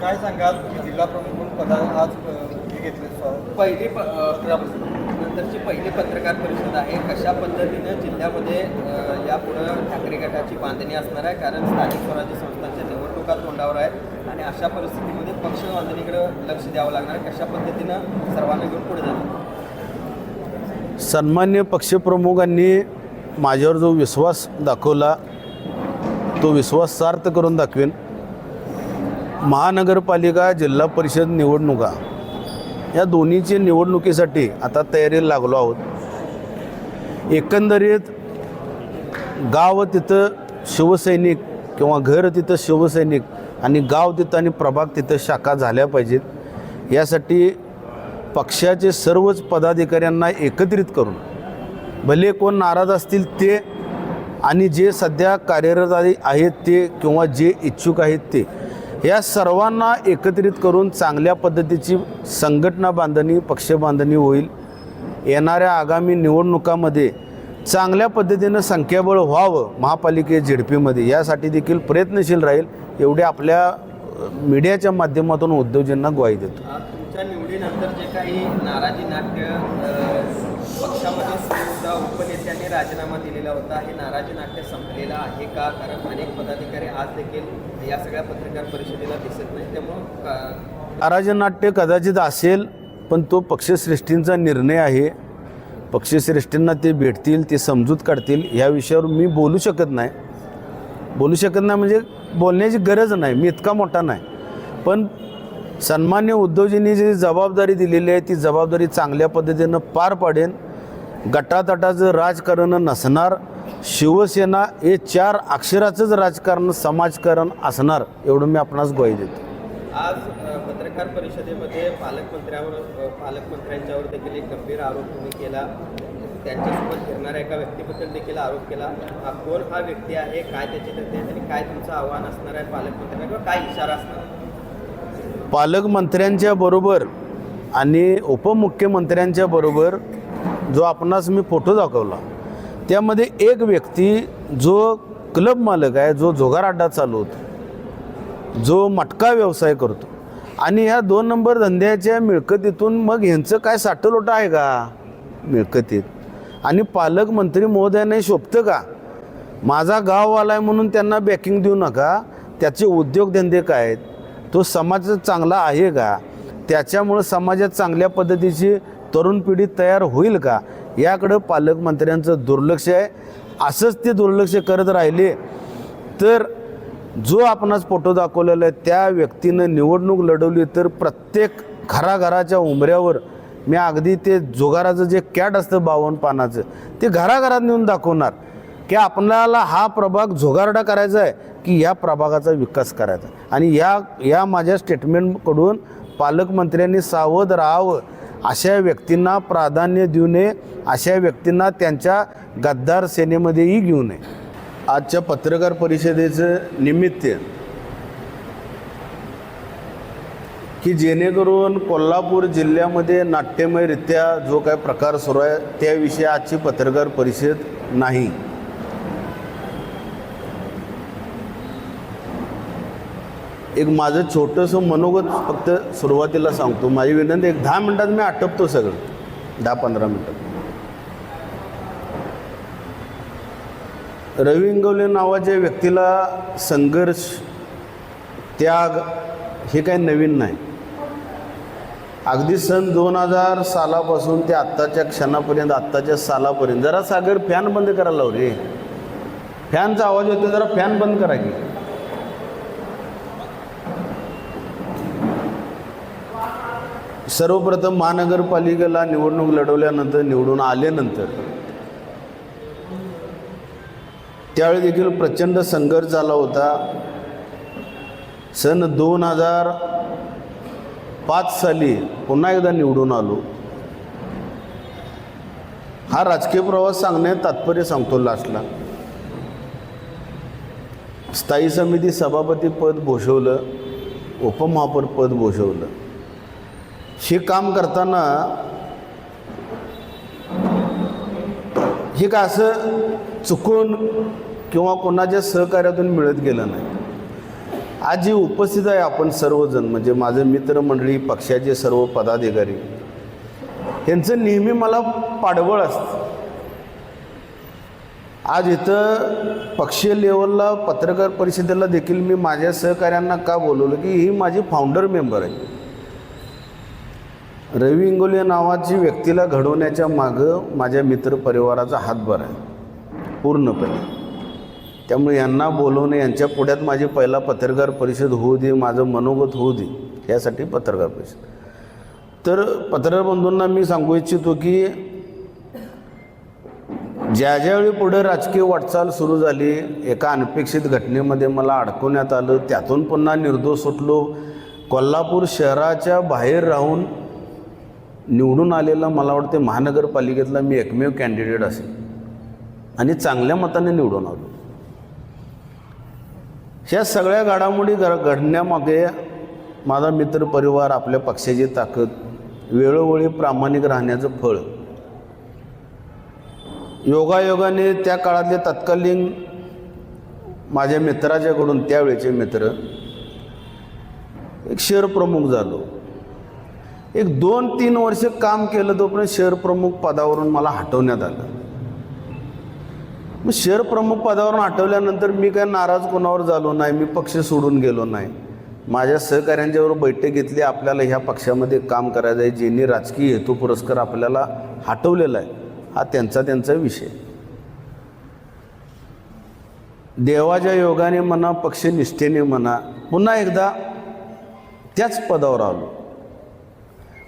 काय सांगाल तुम्ही जिल्हा प्रमुख म्हणून पदा आज घेतले पहिली प नंतरची पहिली पत्रकार परिषद आहे. कशा पद्धतीनं जिल्ह्यामध्ये यापुढं ठाकरे गटाची बांधणी असणार आहे? कारण स्थानिक स्वराज्य संस्थांच्या निवडणुका तोंडावर आहेत आणि अशा परिस्थितीमध्ये पक्ष बांधणीकडं लक्ष द्यावं लागणार आहे. कशा पद्धतीनं सर्वांना घेऊन पुढे जाणार सन्मान्य पक्षप्रमुखांनी माझ्यावर जो विश्वास दाखवला तो विश्वास सार्थ करून दाखवेन. महानगरपालिका जिल्हा परिषद निवडणुका या दोन्हीची निवडणुकीसाठी आता तयारीला लागलो आहोत. एकंदरीत गाव तिथं शिवसैनिक किंवा घर तिथं शिवसैनिक आणि गाव तिथं आणि प्रभाग तिथं शाखा झाल्या पाहिजेत. यासाठी पक्षाचे सर्वच पदाधिकाऱ्यांना एकत्रित करून भले कोण नाराज असतील ते आणि जे सध्या कार्यरत आहेत ते किंवा जे इच्छुक आहेत ते या सर्वांना एकत्रित करून चांगल्या पद्धतीची संघटना बांधणी पक्ष बांधणी होईल. येणाऱ्या आगामी निवडणुकामध्ये चांगल्या पद्धतीनं संख्याबळ व्हावं महापालिके झेडपीमध्ये. यासाठी देखील प्रयत्नशील राहील एवढे आपल्या मीडियाच्या माध्यमातून उद्योजकांना ग्वाही देतो. तुमच्या निवडीनंतर जे काही नाराजी नाट्य सुद्धा उपनेत्यांनी राजीनामा दिलेला होता. हे नाराजी नाट्य संपलेलं आहे का? कारण अनेक पदाधिकारी आज देखील या सगळ्या पत्रकार परिषदेला दिसत नाही त्यामुळं का- अराजनाट्य कदाचित असेल पण तो पक्षश्रेष्ठींचा निर्णय आहे. पक्षश्रेष्ठींना ते भेटतील ते समजूत काढतील ह्या विषयावर मी बोलू शकत नाही. बोलू शकत नाही म्हणजे बोलण्याची गरज नाही मी इतका मोठा नाही. पण सन्मान्य उद्योजींनी जी जबाबदारी दिलेली आहे ती जबाबदारी चांगल्या पद्धतीनं पार पाडेन. गटातटाचं राजकारण नसणार शिवसेना हे चार अक्षराचंच राजकारण समाजकारण असणार एवढं मी आपणास ग्वाही देतो. आज पत्रकार परिषदेमध्ये पालकमंत्र्यावर पालकमंत्र्यांच्यावर देखील एक गंभीर आरोप तुम्ही केला. त्यांच्यासोबत फिरणाऱ्या एका व्यक्तीबद्दल देखील आरोप केला. हा कोण हा व्यक्ती आहे? काय त्याची आणि काय तुमचं आव्हान असणार आहे पालकमंत्र्यांना? किंवा काय इशारा असणार? पालकमंत्र्यांच्या बरोबर आणि उपमुख्यमंत्र्यांच्या बरोबर जो आपणास मी फोटो दाखवला त्यामध्ये एक व्यक्ती जो क्लब मालक आहे जो जोगार अड्डा चालवतो जो मटका व्यवसाय करतो आणि ह्या दोन नंबर धंद्याच्या मिळकतीतून मग ह्यांचं काय साठलोटं आहे का? मिळकतीत. आणि पालकमंत्री महोदयाने शोभतं का? माझा गाववाला आहे म्हणून त्यांना बॅकिंग देऊ नका. त्याचे उद्योगधंदे काय आहेत? तो समाज चांगला आहे का? त्याच्यामुळं समाजात चांगल्या पद्धतीची तरुण पिढी तयार होईल का? याकडं पालकमंत्र्यांचं दुर्लक्ष आहे. असंच ते दुर्लक्ष करत राहिले. तर जो आपणास फोटो दाखवलेला आहे त्या व्यक्तीनं निवडणूक लढवली तर प्रत्येक घराघराच्या उंबऱ्यावर मी अगदी ते जोगाराचं जे कॅट असतं बावन्न पानाचं ते घराघरात नेऊन दाखवणार की आपल्याला हा प्रभाग झोगारडा करायचा आहे की या प्रभागाचा विकास करायचा आहे. आणि या या माझ्या स्टेटमेंटकडून पालकमंत्र्यांनी सावध राहावं. अशा व्यक्तींना प्राधान्य देऊ नये अशा व्यक्तींना त्यांच्या गद्दार सेनेमध्येही घेऊ नये. आजच्या पत्रकार परिषदेचं निमित्त की जेणेकरून कोल्हापूर जिल्ह्यामध्ये नाट्यमयरित्या जो काय प्रकार सुरू आहे त्याविषयी आजची पत्रकार परिषद नाही. एक माझं छोटंसं मनोगत फक्त सुरुवातीला सांगतो. माझी विनंती एक दहा मिनटात मी आटपतो सगळं. दहा पंधरा मिनटात रवी इंगवले नावाच्या व्यक्तीला संघर्ष त्याग हे काही नवीन नाही. अगदी सन दोन हजार सालापासून ते आत्ताच्या क्षणापर्यंत आत्ताच्या सालापर्यंत जरा सागर फॅन बंद करायला लाव रे. फॅनचा आवाज येतो जरा फॅन बंद करा की. सर्वप्रथम महानगरपालिकेला निवडणूक लढवल्यानंतर निवडून आल्यानंतर त्यावेळी देखील प्रचंड संघर्ष झाला होता. सन दोन हजार पाच साली पुन्हा एकदा निवडून आलो. हा राजकीय प्रवास सांगण्यात तात्पर्य सांगतो लास्टला. स्थायी समिती सभापती पद भूषवलं उपमहापौर पद भूषवलं. हे काम करताना हे काय असं चुकून किंवा कोणाच्या सहकार्यातून मिळत गेलं नाही. आज जे उपस्थित आहे आपण सर्वजण म्हणजे माझे मित्रमंडळी पक्षाचे सर्व पदाधिकारी यांचं नेहमी मला पाडबळ असतं. आज इथं पक्षीय लेवलला पत्रकार परिषदेला देखील मी माझ्या सहकाऱ्यांना का बोलवलं की ही माझी फाउंडर मेंबर आहे. रवी इंगोले नावाची व्यक्तीला घडवण्याच्या मागं माझ्या मित्रपरिवाराचा हातभार आहे. पूर्णपणे. त्यामुळे यांना बोलवणे यांच्या पुढ्यात माझी पहिला पत्रकार परिषद होऊ दे माझं मनोगत होऊ दे यासाठी पत्रकार परिषद. तर पत्रकार बंधूंना मी सांगू इच्छितो की ज्या ज्यावेळी पुढे राजकीय वाटचाल सुरू झाली एका अनपेक्षित घटनेमध्ये मला अडकवण्यात आलं त्यातून पुन्हा निर्दोष सुटलो. कोल्हापूर शहराच्या बाहेर राहून निवडून आलेला मला वाटते महानगरपालिकेतला मी एकमेव कॅन्डिडेट असेल. आणि चांगल्या मताने निवडून आलो. ह्या सगळ्या घडामोडी घड घडण्यामागे माझा मित्रपरिवार आपल्या पक्षाची ताकद वेळोवेळी प्रामाणिक राहण्याचं फळ. योगायोगाने त्या काळातले तत्कालीन माझ्या मित्राच्याकडून त्यावेळेचे मित्र एक शहर प्रमुख झालो. एक दोन तीन वर्ष काम केलं तोपर्यंत शहर प्रमुख पदावरून मला हटवण्यात आलं. मग शहर प्रमुख पदावरून हटवल्यानंतर मी काय नाराज कोणावर झालो नाही मी पक्ष सोडून गेलो नाही. माझ्या सहकाऱ्यांच्यावर बैठक घेतली आपल्याला ह्या पक्षामध्ये काम करायचं आहे ज्यांनी राजकीय हेतू पुरस्कार आपल्याला हटवलेला आहे हा त्यांचा त्यांचा विषय. देवाच्या योगाने म्हणा पक्षनिष्ठेने म्हणा पुन्हा एकदा त्याच पदावर आलो.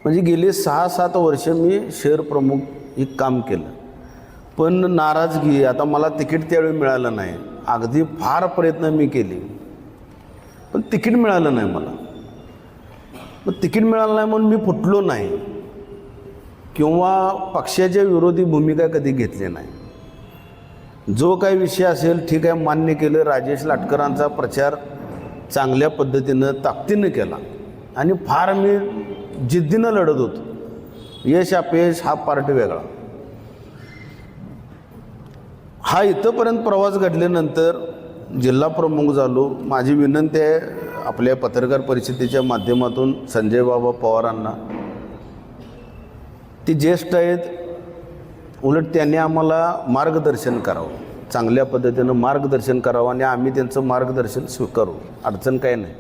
म्हणजे गेली सहा सात वर्ष मी शहर प्रमुख हे काम केलं. पण नाराजगी आता मला तिकीट त्यावेळी मिळालं नाही. अगदी फार प्रयत्न मी केले. पण तिकीट मिळालं नाही मला. मग तिकीट मिळालं नाही म्हणून मी फुटलो नाही. किंवा पक्षाच्या विरोधी भूमिका कधी घेतली नाही. जो काही विषय असेल ठीक आहे मान्य केलं. राजेश लाटकरांचा प्रचार चांगल्या पद्धतीनं ताकदीनं केला. आणि फार मी जिद्दीनं लढत होतो. यश अपयश हा पार्ट वेगळा. हा इथंपर्यंत प्रवास घडल्यानंतर जिल्हा प्रमुख झालो. माझी विनंती आहे आपल्या पत्रकार परिषदेच्या माध्यमातून संजय बाबा पवारांना. ते ज्येष्ठ आहेत. उलट त्यांनी आम्हाला मार्गदर्शन करावं. चांगल्या पद्धतीनं मार्गदर्शन करावं आणि आम्ही त्यांचं मार्गदर्शन स्वीकारू. अडचण काही नाही.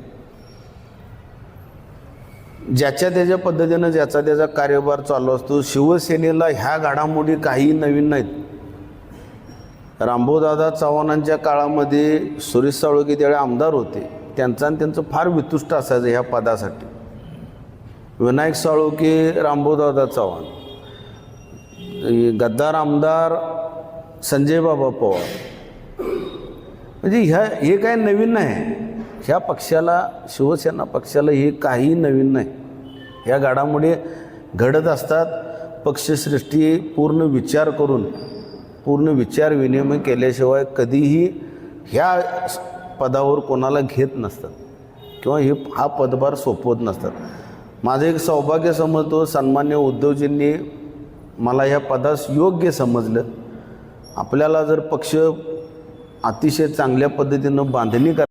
ज्याच्या त्याच्या पद्धतीनं ज्याचा त्याचा कार्यभार चालू असतो शिवसेनेला ह्या घडामोडी काही नवीन नाहीत. रामभाऊदादा चव्हाणांच्या काळामध्ये सुरेश साळुके त्यावेळी आमदार होते. त्यांचा आणि त्यांचं फार वितुष्ट असायचं ह्या पदासाठी. विनायक साळुके रामभाऊदादा चव्हाण. गद्दार आमदार संजय बाबा पवार. म्हणजे ह्या हे काय नवीन नाही. ह्या पक्षाला शिवसेना पक्षाला हे काही नवीन नाही. ह्या घडामोडी घडत असतात पक्षश्रेष्ठी पूर्ण विचार करून पूर्ण विचार विनिमय केल्याशिवाय कधीही ह्या पदावर कोणाला घेत नसतात. किंवा हे हा पदभार सोपवत नसतात. माझं एक सौभाग्य समजतो सन्मान्य उद्धवजींनी मला ह्या पदास योग्य समजलं. आपल्याला जर पक्ष अतिशय चांगल्या पद्धतीनं बांधणी कर